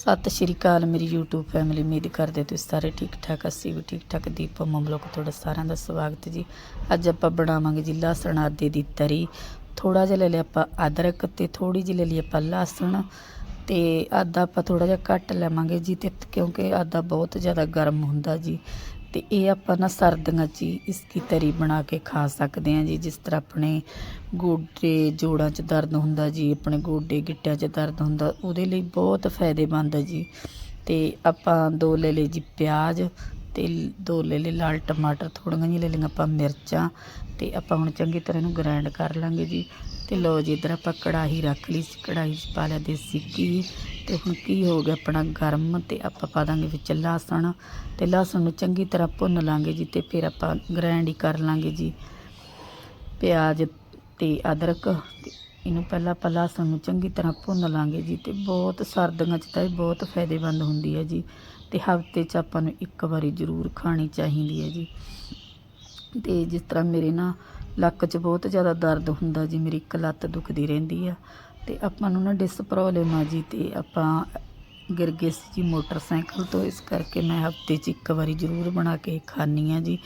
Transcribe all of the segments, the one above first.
ਸਤਿ ਸ਼੍ਰੀ ਅਕਾਲ ਮੇਰੀ YouTube family ਉਮੀਦ ਕਰਦੇ ਤੁਸੀਂ ਸਾਰੇ ਠੀਕ ਠਾਕ ਅਸੀਂ ਵੀ ਠੀਕ ਠਾਕ ਦੀਪ ਮਮਲੋਕ, ਤੁਹਾਡਾ ਸਾਰਿਆਂ ਦਾ ਸਵਾਗਤ ਜੀ। ਅੱਜ ਆਪਾਂ ਬਣਾਵਾਂਗੇ ਜੀ ਲਸਣ ਆਦੇ ਦੀ ਤਰੀ। ਥੋੜਾ ਜਿਹਾ ਲੈ ਲਿਆ ਆਪਾਂ ਅਦਰਕ ਤੇ ਥੋੜੀ ਜਿਹੀ ਲੈ ਲਈ ਆਪਾਂ ਲਸਣ। ਤੇ ਆਦਾ ਆਪਾਂ ਥੋੜਾ ਜਿਹਾ ਘੱਟ ਲਵਾਂਗੇ ਜੀ, ਤੇ ਕਿਉਂਕਿ ਆਦਾ ਬਹੁਤ ਜ਼ਿਆਦਾ ਗਰਮ ਹੁੰਦਾ ਜੀ। ਤੇ ਇਹ ਆਪਾਂ ਨਾ ਸਰਦੀਆਂ 'ਚ ਇਸ ਦੀ ਤਰੀ ਬਣਾ ਕੇ ਖਾ ਸਕਦੇ ਹਾਂ ਜੀ। ਜਿਸ ਤਰ੍ਹਾਂ ਆਪਣੇ ਗੋਡੇ, ਜੋੜਾਂ 'ਚ ਦਰਦ ਹੁੰਦਾ ਜੀ, ਆਪਣੇ ਗੋਡੇ, ਗਿੱਟਿਆਂ 'ਚ ਦਰਦ ਹੁੰਦਾ, ਉਹਦੇ ਲਈ ਬਹੁਤ ਫਾਇਦੇਮੰਦ ਹੈ ਜੀ। ਤੇ ਆਪਾਂ ਦੋ ਲੈ ਲਏ ਜੀ ਪਿਆਜ਼ ਅਤੇ ਦੋ ਲੈ ਲਏ, ਲਾਲ ਟਮਾਟਰ ਥੋੜ੍ਹੀਆਂ ਜਿਹੀਆਂ ਲੈ ਲਈਆਂ, ਆਪਾਂ ਮਿਰਚਾਂ ਅਤੇ ਆਪਾਂ ਹੁਣ ਚੰਗੀ ਤਰ੍ਹਾਂ ਇਹਨੂੰ ਗ੍ਰੈਂਡ ਕਰ ਲਾਂਗੇ ਜੀ। ਅਤੇ ਲਓ ਜੀ, ਇੱਧਰ ਆਪਾਂ ਕੜਾਹੀ ਰੱਖ ਲਈ ਸੀ, ਕੜਾਹੀ 'ਚ ਪਾ ਲਿਆ ਦੇਸੀ ਘੀ ਅਤੇ ਹੁਣ ਘੀ ਹੋ ਗਿਆ ਆਪਣਾ ਗਰਮ ਅਤੇ ਆਪਾਂ ਪਾ ਦਾਂਗੇ ਵਿੱਚ ਲਸਣ ਅਤੇ ਲਸਣ ਨੂੰ ਚੰਗੀ ਤਰ੍ਹਾਂ ਭੁੰਨ ਲਾਂਗੇ ਜੀ ਅਤੇ ਫਿਰ ਆਪਾਂ ਗ੍ਰਾਈਂਡ ਹੀ ਕਰ ਲਾਂਗੇ ਜੀ। ਪਿਆਜ਼ ਅਤੇ ਅਦਰਕ ਤੇ ਇਹਨੂੰ ਪਹਿਲਾਂ ਆਪਾਂ ਲਸਣ ਨੂੰ ਚੰਗੀ ਤਰ੍ਹਾਂ ਭੁੰਨ ਲਾਂਗੇ ਜੀ ਅਤੇ ਬਹੁਤ ਸਰਦੀਆਂ 'ਚ ਤਾਂ ਇਹ ਬਹੁਤ ਫਾਇਦੇਮੰਦ ਹੁੰਦੀ ਹੈ ਜੀ। ਤੇ ਹਫ਼ਤੇ 'ਚ ਆਪਾਂ ਨੂੰ ਇੱਕ ਵਾਰੀ ਜ਼ਰੂਰ ਖਾਣੀ ਚਾਹੀਦੀ ਹੈ ਜੀ। ਤੇ ਜਿਸ ਤਰ੍ਹਾਂ ਮੇਰੇ ਨਾ ਲੱਕ 'ਚ ਬਹੁਤ ਜ਼ਿਆਦਾ ਦਰਦ ਹੁੰਦਾ ਜੀ, ਮੇਰੀ ਇੱਕ ਲੱਤ ਦੁਖਦੀ ਰਹਿੰਦੀ ਆ ਤੇ ਆਪਾਂ ਨੂੰ ਨਾ ਡਿਸ ਪ੍ਰੋਬਲਮ ਆ ਜੀ ਤੇ ਆਪਾਂ ਗਿਰ ਗਏ ਸੀ ਜੀ ਮੋਟਰਸਾਈਕਲ ਤੋਂ, ਇਸ ਕਰਕੇ ਮੈਂ ਹਫ਼ਤੇ 'ਚ ਇੱਕ ਵਾਰੀ ਜ਼ਰੂਰ ਬਣਾ ਕੇ ਖਾਂਦੀ ਆ ਜੀ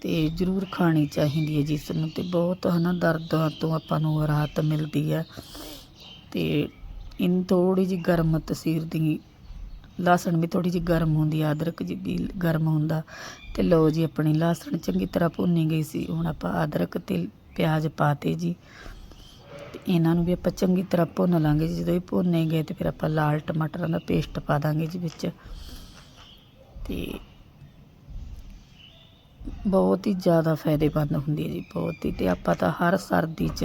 ਤੇ ਜ਼ਰੂਰ ਖਾਣੀ ਚਾਹੀਦੀ ਹੈ ਜਿਸ ਨੂੰ ਤੇ ਬਹੁਤ ਹਨਾ ਦਰਦਾਂ ਤੋਂ ਆਪਾਂ ਨੂੰ ਰਾਹਤ ਮਿਲਦੀ ਹੈ। ਤੇ ਇਨ ਥੋੜੀ ਜਿਹੀ ਗਰਮ ਤਸੀਰ ਦੀ ਲਸਣ ਵੀ ਥੋੜੀ ਜਿਹੀ ਗਰਮ ਹੁੰਦੀ ਆ, ਅਦਰਕ ਜੀ ਗਰਮ ਹੁੰਦਾ। ਤੇ ਲਓ ਜੀ, ਆਪਣੀ ਲਸਣ ਚੰਗੀ ਤਰ੍ਹਾਂ ਭੁੰਨੀ ਗਈ ਸੀ। ਹੁਣ ਆਪਾਂ ਅਦਰਕ ਤੇ ਪਿਆਜ਼ ਪਾਤੇ ਜੀ। ਤੇ ਇਹਨਾਂ ਨੂੰ ਵੀ ਆਪਾਂ ਚੰਗੀ ਤਰ੍ਹਾਂ ਭੁੰਨ ਲਾਂਗੇ ਜੀ। ਜਦੋਂ ਇਹ ਭੁੰਨੇ ਗਏ ਤੇ ਫਿਰ ਆਪਾਂ ਲਾਲ ਟਮਾਟਰਾਂ ਦਾ ਪੇਸਟ ਪਾ ਦਾਂਗੇ ਜੀ ਵਿੱਚ। ਤੇ ਬਹੁਤ ਹੀ ਜ਼ਿਆਦਾ ਫਾਇਦੇਮੰਦ ਹੁੰਦੀ ਹੈ ਜੀ, ਬਹੁਤ ਹੀ। ਤੇ ਆਪਾਂ ਤਾਂ ਹਰ ਸਰਦੀ 'ਚ,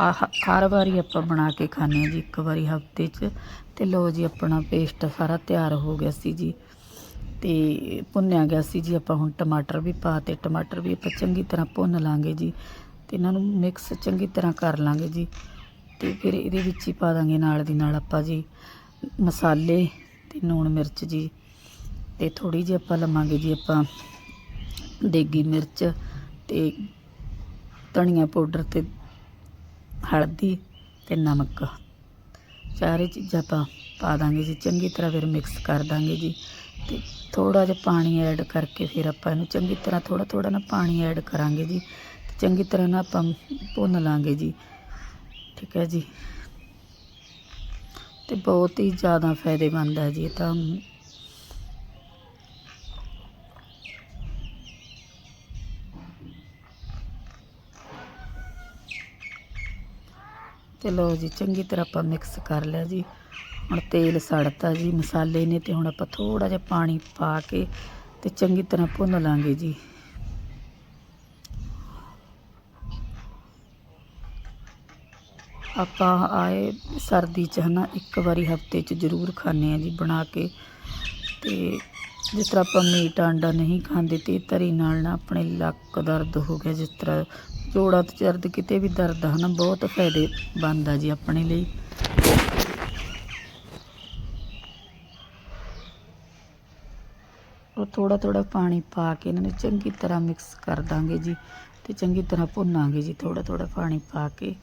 ਆਹ ਹਰ ਵਾਰੀ ਆਪਾਂ ਬਣਾ ਕੇ ਖਾਂਦੇ ਹਾਂ ਜੀ, ਇੱਕ ਵਾਰੀ ਹਫ਼ਤੇ 'ਚ ਤੇ ਲੋ ਜੀ, ਆਪਣਾ ਪੇਸਟ ਸਾਰਾ ਤਿਆਰ ਹੋ ਗਿਆ ਸੀ ਜੀ। ਤੇ ਭੁੰਨਿਆ ਗਿਆ ਸੀ ਜੀ, ਆਪਾਂ ਹੁਣ ਟਮਾਟਰ ਵੀ ਪਾ ਤੇ ਟਮਾਟਰ ਵੀ ਆਪਾਂ ਚੰਗੀ ਤਰ੍ਹਾਂ ਭੁੰਨ ਲਾਂਗੇ ਜੀ ਤੇ ਇਹਨਾਂ ਨੂੰ ਮਿਕਸ ਚੰਗੀ ਤਰ੍ਹਾਂ ਕਰ ਲਾਂਗੇ ਜੀ ਤੇ ਫਿਰ ਇਹਦੇ ਵਿੱਚ ਹੀ ਪਾ ਦਾਂਗੇ ਨਾਲ ਦੀ ਨਾਲ ਆਪਾਂ ਜੀ ਮਸਾਲੇ ਤੇ ਲੂਣ ਮਿਰਚ ਜੀ ਤੇ ਥੋੜੀ ਜਿਹੀ ਆਪਾਂ ਲਵਾਂਗੇ ਜੀ ਆਪਾਂ ਦੇਗੀ ਮਿਰਚ ਤੇ ਧਨੀਆ ਪਾਊਡਰ ਤੇ ਹਲਦੀ ਤੇ ਨਮਕ। ਚਾਰੇ ਚੀਜ਼ਾਂ ਆਪਾਂ ਪਾ ਦਾਂਗੇ ਜੀ। ਚੰਗੀ ਤਰ੍ਹਾਂ ਫਿਰ ਮਿਕਸ ਕਰ ਦਾਂਗੇ ਜੀ। ਤੇ ਥੋੜਾ ਜਿਹਾ ਪਾਣੀ ਐਡ ਕਰਕੇ ਫਿਰ ਆਪਾਂ ਇਹਨੂੰ ਚੰਗੀ ਤਰ੍ਹਾਂ ਥੋੜਾ ਥੋੜਾ ਨਾ ਪਾਣੀ ਐਡ ਕਰਾਂਗੇ ਜੀ। ਤੇ ਚੰਗੀ ਤਰ੍ਹਾਂ ਨਾ ਆਪਾਂ ਭੁੰਨ ਲਾਂਗੇ ਜੀ। ਠੀਕ ਹੈ ਜੀ। ਤੇ ਬਹੁਤ ਹੀ ਜ਼ਿਆਦਾ ਫਾਇਦੇਮੰਦ ਹੈ ਜੀ ਇਹ ਤਾਂ। ਤੇ ਲਓ ਜੀ, ਚੰਗੀ ਤਰ੍ਹਾਂ ਆਪਾਂ ਮਿਕਸ ਕਰ ਲਿਆ ਜੀ। ਹੁਣ ਤੇਲ ਸੜਤਾ ਜੀ, ਮਸਾਲੇ ਨੇ ਤੇ ਹੁਣ ਆਪਾਂ ਥੋੜਾ ਜਿਹਾ ਪਾਣੀ ਪਾ ਕੇ ਤੇ ਚੰਗੀ ਤਰ੍ਹਾਂ ਭੁੰਨ ਲਾਂਗੇ ਜੀ। ਆਪਾਂ ਆਏ ਸਰਦੀ ਚ ਹਨਾ, ਇੱਕ ਵਾਰੀ ਹਫ਼ਤੇ ਚ ਜ਼ਰੂਰ ਖਾਂਦੇ ਆ ਜੀ ਬਣਾ ਕੇ। ਤੇ ਜਿਸ ਤਰ੍ਹਾਂ ਆਪਾਂ ਮੀਟ, ਆਂਡਾ ਨਹੀਂ ਖਾਂਦੇ ਤੇ ਤਰੀ ਨਾਲ ਨਾ ਆਪਣੇ ਲੱਕ ਦਰਦ ਹੋ ਗਿਆ, ਜਿਸ ਤਰ੍ਹਾਂ ਜੋੜਾਂ ਤੇ ਦਰਦ ਕਿਤੇ ਵੀ ਦਰਦ ਹੈ ਨਾ ਬਹੁਤ ਫਾਇਦੇਮੰਦ ਆ ਜੀ ਆਪਣੇ ਲਈ। ਉਹ ਥੋੜਾ ਥੋੜਾ ਪਾਣੀ ਪਾ ਕੇ ਇਹਨਾਂ ਨੂੰ ਚੰਗੀ ਤਰ੍ਹਾਂ ਮਿਕਸ ਕਰ ਦਾਂਗੇ ਜੀ ਤੇ ਚੰਗੀ ਤਰ੍ਹਾਂ ਭੁੰਨਾਂਗੇ ਜੀ ਥੋੜਾ ਥੋੜਾ ਪਾਣੀ ਪਾ ਕੇ।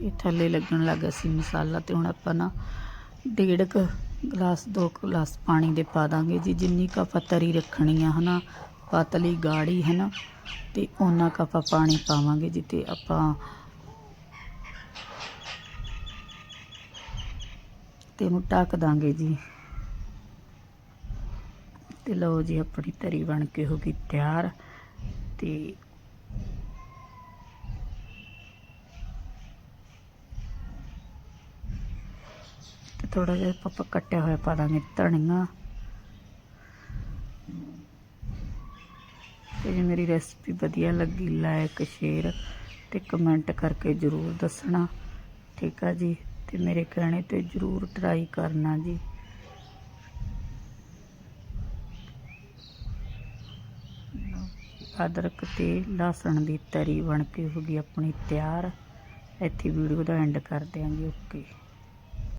ਇਹ ਥੱਲੇ ਲੱਗਣ ਲੱਗਾ ਸੀ ਮਸਾਲਾ ਤੇ ਹੁਣ ਆਪਾਂ ਨਾ ਡੇਢ ਕੁ ਗਲਾਸ, ਦੋ ਕੁ ਗਲਾਸ ਪਾਣੀ ਦੇ ਪਾ ਦਾਂਗੇ ਜੀ। ਜਿੰਨੀ ਕੁ ਆਪਾਂ ਤਰੀ ਰੱਖਣੀ ਆ ਹਨਾ, ਪਤਲੀ ਗਾੜੀ ਹਨਾ, ਤੇ ਉਹਨਾਂ ਕੁ ਆਪਾਂ ਪਾਣੀ ਪਾਵਾਂਗੇ ਜੀ ਤੇ ਆਪਾਂ ਤੇ ਇਹਨੂੰ ਢੱਕ ਦਾਂਗੇ ਜੀ। ਤੇ ਲਓ ਜੀ, ਆਪਣੀ ਤਰੀ ਬਣ ਕੇ ਹੋ ਗਈ ਤਿਆਰ ਤੇ ਥੋੜਾ ਜਿਹਾ ਪਾਪਾ ਕੱਟਿਆ ਹੋਇਆ ਪਾ ਦਾਂਗੇ ਧਨੀਆ ਤੇ ਜੇ ਮੇਰੀ ਰੈਸਪੀ ਵਧੀਆ ਲੱਗੀ ਲਾਈਕ ਸ਼ੇਅਰ ਤੇ ਕਮੈਂਟ ਕਰਕੇ ਜ਼ਰੂਰ ਦੱਸਣਾ। ਠੀਕ ਆ ਜੀ? ਤੇ ਮੇਰੇ ਕਹਿਣੇ ਤੇ ਜ਼ਰੂਰ ਟਰਾਈ ਕਰਨਾ ਜੀ। ਅਦਰਕ ਤੇ ਲਸਣ ਦੀ ਤਰੀ ਬਣ ਕੇ ਹੋ ਗਈ ਆਪਣੀ ਤਿਆਰ। ਇੱਥੇ ਵੀਡੀਓ ਦਾ ਐਂਡ ਕਰ ਦਿਆਂਗੇ ਓਕੇ